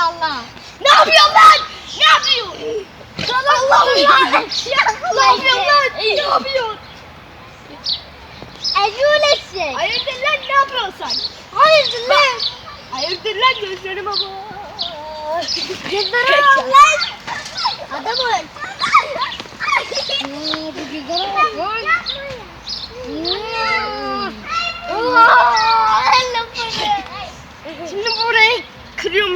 Allah. Ne yapıyorsun lan? Ne yapıyorsun? Allah'ım ya. Ne yapıyorsun lan? Ne yapıyorsun? Ejulesin. Hayırdır lan ne yapıyorsun sen? Hayırdır lan? Hayırdır lan gözlerime bak. Cezara bak lan. Adam ol. Hmm, bu cezara bak lan. Hmm. Aa, lafını. Şimdi burayı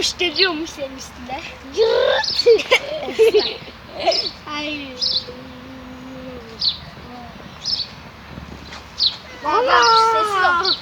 kırıyormuş geliyormuş senin üstüne. Yırt. Hayır. Allah. Sessiz ol.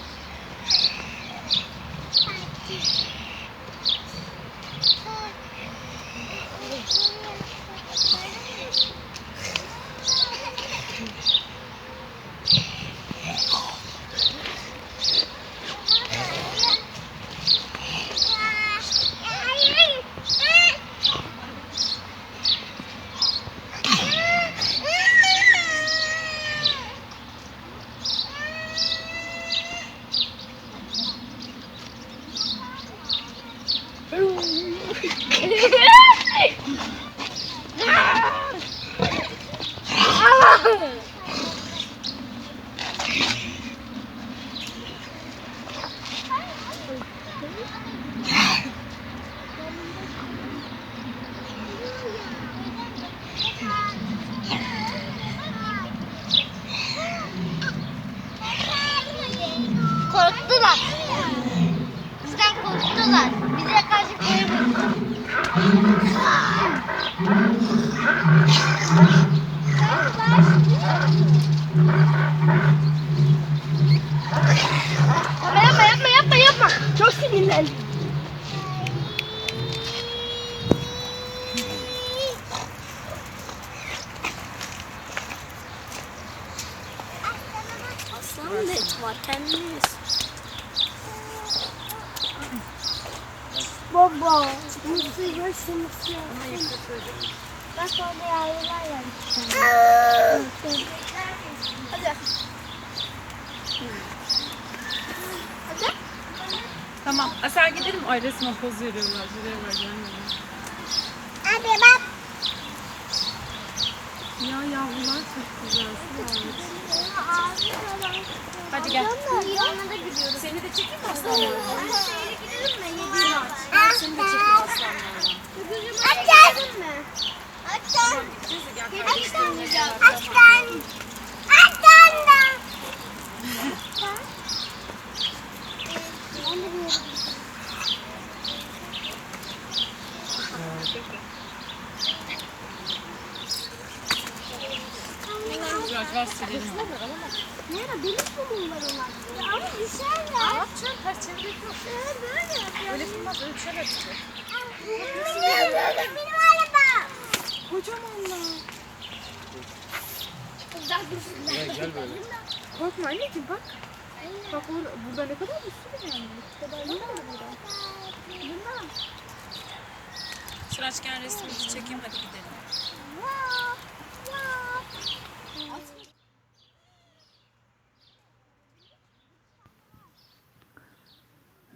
Korktular. Bize karşı koyamıyor. Yapma yapma yapma yapma yapma. Çok sinirlendim. Aslan net var kendiniz. Baba. Mısır mısır. Bak orada yavrular. Hadi. Tamam. Asel gidelim. Ay resmen poz veriyorlar. Bak gelmedi. Hadi bak. Ya yavrular çok güzel. Hadi gel. Yanına da gidiyoruz. Seni de çekeyim mi? Şöyle gidelim mi? Seni de çekeyim aslanlarla. Açtan. Açtan. Gel. Açtan. Açtan da. Biraz ver silelim. Nerede? Benim kumum var onlar. Ya ama düşerler. Ne yapacaksın? Ters çevirip yok. Böyle yapıyor. Öyle tutmaz. Öyle bir şeyler çıkıyor. Benim, arabam. Kocamanlar. Korkma anneciğim bak. Bak burada ne kadar bir sürü yani. Bu kadar ne var burada? Sıraçken resmimizi çekeyim hadi gidelim. Vaa,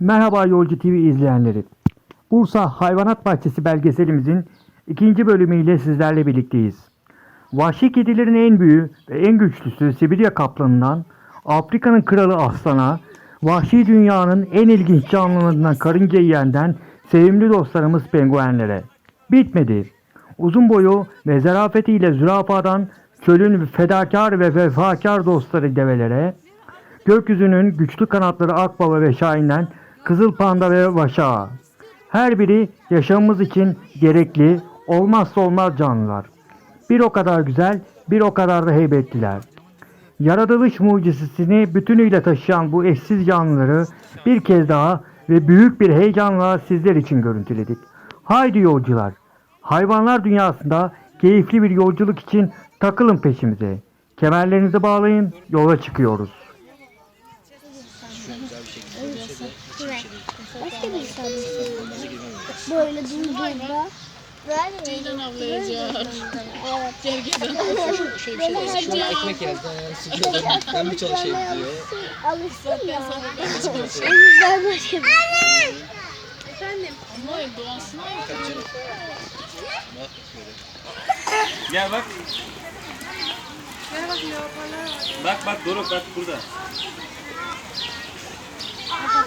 Merhaba Yolcu TV izleyenleri. Bursa Hayvanat Bahçesi belgeselimizin ikinci bölümüyle sizlerle birlikteyiz. Vahşi kedilerin en büyüğü ve en güçlüsü Sibirya kaplanından Afrika'nın kralı aslana, vahşi dünyanın en ilginç canlılarından karınca yiyenden sevimli dostlarımız penguenlere. Bitmedi. Uzun boyu ve zarafetiyle zürafadan çölün fedakar ve vefakar dostları develere, Gökyüzünün güçlü kanatları akbaba ve şahinden kızıl panda ve vaşağa. Her biri yaşamımız için gerekli, olmazsa olmaz canlılar. Bir o kadar güzel, bir o kadar da heybetliler. Yaratılış mucizesini bütünüyle taşıyan bu eşsiz canlıları bir kez daha ve büyük bir heyecanla sizler için görüntüledik. Haydi yolcular, hayvanlar dünyasında keyifli bir yolculuk için takılın peşimize. Kemerlerinizi bağlayın, yola çıkıyoruz. Başka bir insan Böyle durduğunda böyle Ceylan avlayacak. Evet. Gergedan. Bir şey desin. Şimdi ekmek ayağını sıkıyor. Ben mi çalışayım diyor. Alışsın ya. O yüzden başka bir Efendim. Hayır doğasına Kaçın. Bak şöyle. Gel bak. Gel bak leoparlar. Bak bak Doruk bak burada.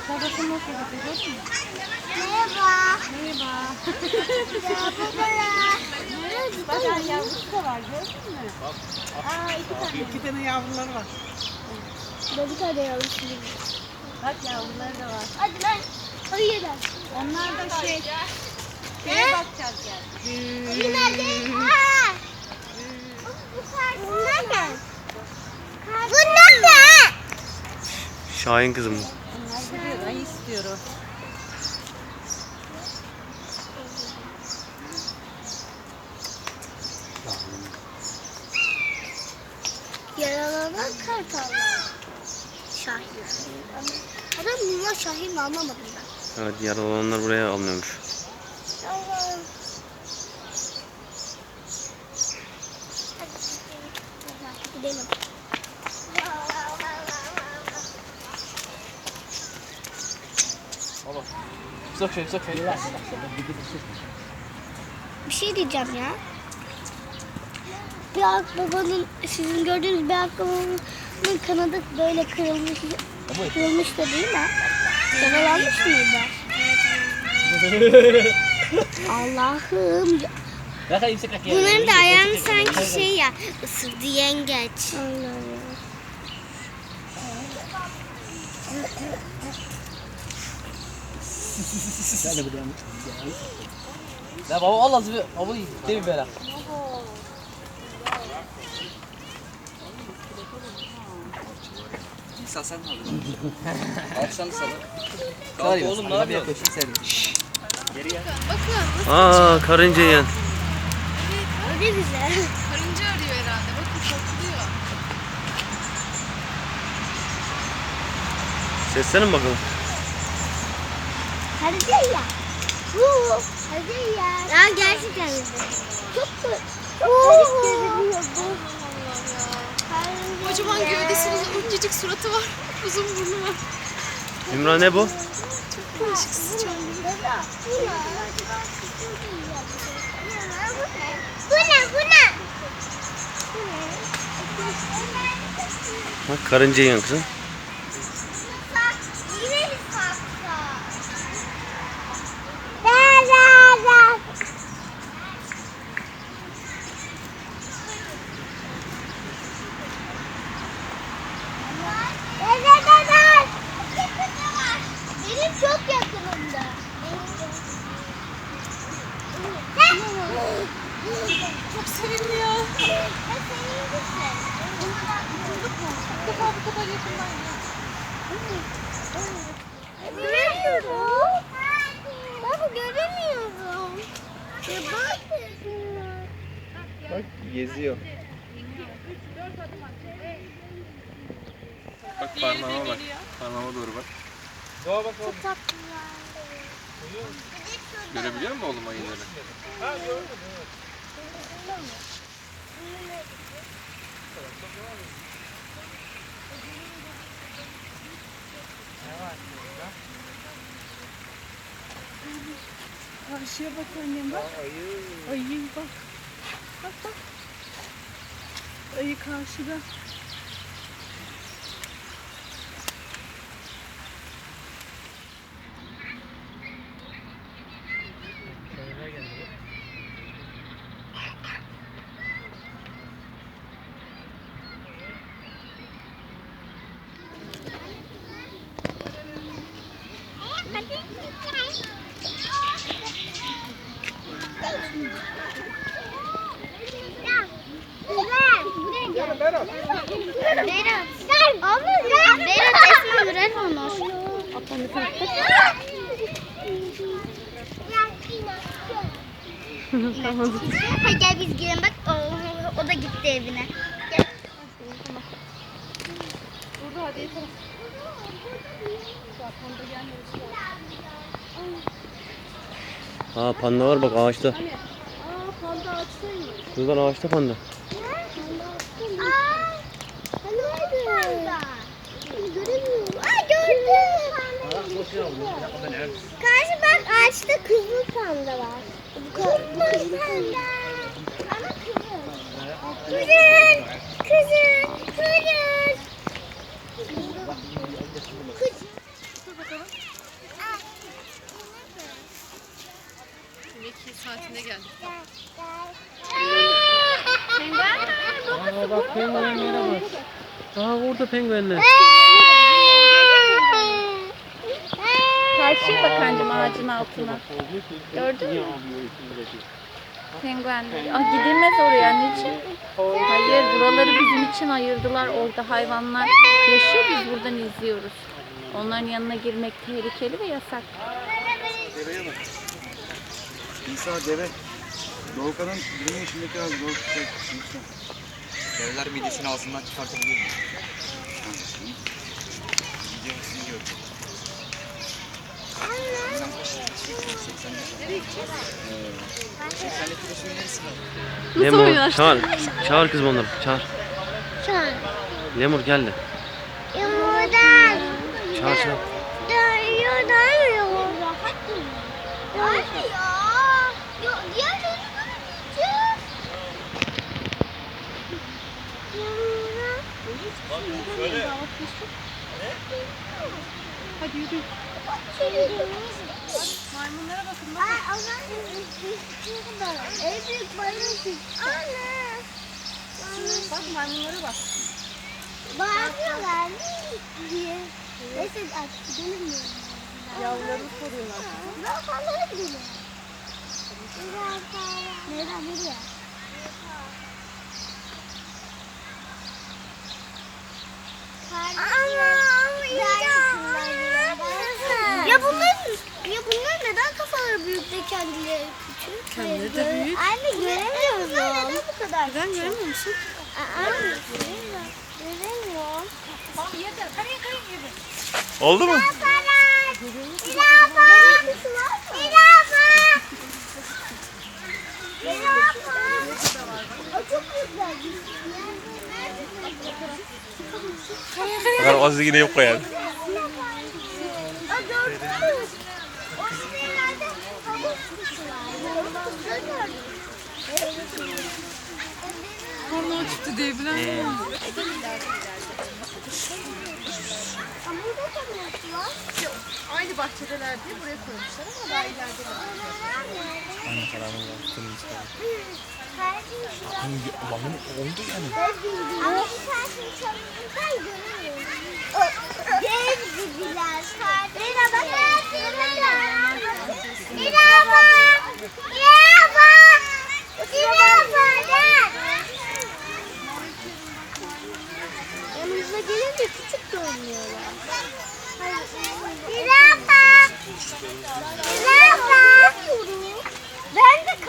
Bak babası nasıl gördün mü? Merhaba. Merhaba. Merhaba. Bak yani yavrusu da var gördün mü? Aa iki tane. İki tane yavruları var. Ben bir tane yavrusu Bak yavruları da var. Hadi lan. Hayır lan. Onlar da şey. Şeye bakacağız yani. Hayır nerede? Ha. Bu nerede? Bu nerede? Şahin kızım bu. Onlar gidiyor. Ay istiyor o. Yaralanan kartallar. Şahin. Adam Numa Şahin mi anlamadım ben. Evet yaralananlar buraya alınıyormuş. Allah'ım. Hadi gidelim. Sok şöyle sok şöyle. Bir şey diyeceğim ya. Bir akbabanın, sizin gördüğünüz bir akbabanın kanadı böyle kırılmış, kırılmış da değil mi? Yaralanmış mıydı? Allah'ım. Bunların da ayağını sanki şey ya, ısırdı yengeç. Allah'ım. Ya baba Allah sizi baba değil mi böyle? İnsan sen ne yapıyorsun? Alsana sana. Kalk oğlum, ne yapıyorsun? Aa karınca yiyen. O ne güzel. Karınca arıyor herhalde. Bakın topluyor. Seslenin bakalım. Hadi ya. Huu. Hadi ya. Ya gerçekten. Çok çok garip görünüyor bu. Kocaman ya. gövdesinin incecik suratı var. Uzun burnu var. Ümran ne bu? Karışık sıçan. Bu ne? Bu ne? Bak karınca yiyen kızım. Yine mi saksa? Da da da. Da da da da. Benim çok yakınımda. Çok sevimli ya. Bu kadar yakından ya. Göremiyorum. Baba göremiyorum. Ya bak. Bak geziyor. Bak parmağıma bak. Parmağıma doğru bak. Doğa bak oğlum. Görebiliyor musun oğlum ayıları? Karşıya bak annem bak. Ayı. bak. Bak bak. Ayı karşıda. Tamam. Hadi gel biz gidelim bak o, o da gitti evine. Gel. Burada hadi yeter. Gelmedi. Aa panda var bak ağaçta. Aa panda açsaymış. Şuradan ağaçta panda. Aa, hani nerede? Göremiyorum. Aa gördüm. Karşı bak ağaçta kızıl panda var. Panda. Ama kızıl. Kızıl. Kızıl. Kızıl. Meki saatinde geldik. Aa bak penguenlere bak. Aa orada penguenler. Karşıya bak anneciğim ağacın altına. Gördün mü? Penguenler. Ah gidilmez oraya anneciğim. Hayır buraları bizim için ayırdılar. Orada hayvanlar yaşıyor biz buradan izliyoruz. Onların yanına girmek tehlikeli ve yasak. İsa deve. Doğukan'ın 20 yaşındaki abi Doğukan. Devler midesini ağzından çıkartabiliyor mu? Videosunu gördüm. Sen kaç kilosun? 80 Nereye gideceğiz? 80 kilosun neresi var? Lemur çağır. Çağır kızım onları. Çağır. Çağır. Lemur geldi. Yumurtadan. Çağır çağır. Dönüyor, dönüyor. Anne ya. Ya diğer çocukları gideceğiz. Hadi yürü. Maymunlara bakın bakın. Ay Allah En büyük maymun Anne. Bak maymunlara bak. Bağırıyorlar diye. Neyse artık gidelim mi? Yavrularını soruyorlar. Zürafalara gidelim. Zürafalar. Nereden nereye? Ya bunların ya bunlar neden kafaları büyük de kendileri küçük? Kendileri de büyük. Anne göremiyoruz. Bunlar neden bu kadar Neden göremiyor musun? Aa, göremiyorum. Göremiyorum. Oldu mu? Zürafa! Zürafa! Zürafa! O çok güzel. Bakalım Aziz yine yok mü? O var. Korna çıktı diye bilen var? Aynı bahçedeler diye buraya koymuşlar ama daha ileride var. oldu yani. Ama bir tanesini çalınırken göremiyorum. Dev gibiler. Merhaba. Merhaba. Yanımıza gelince küçük görünüyorlar. Zürafa. Zürafa. Ben de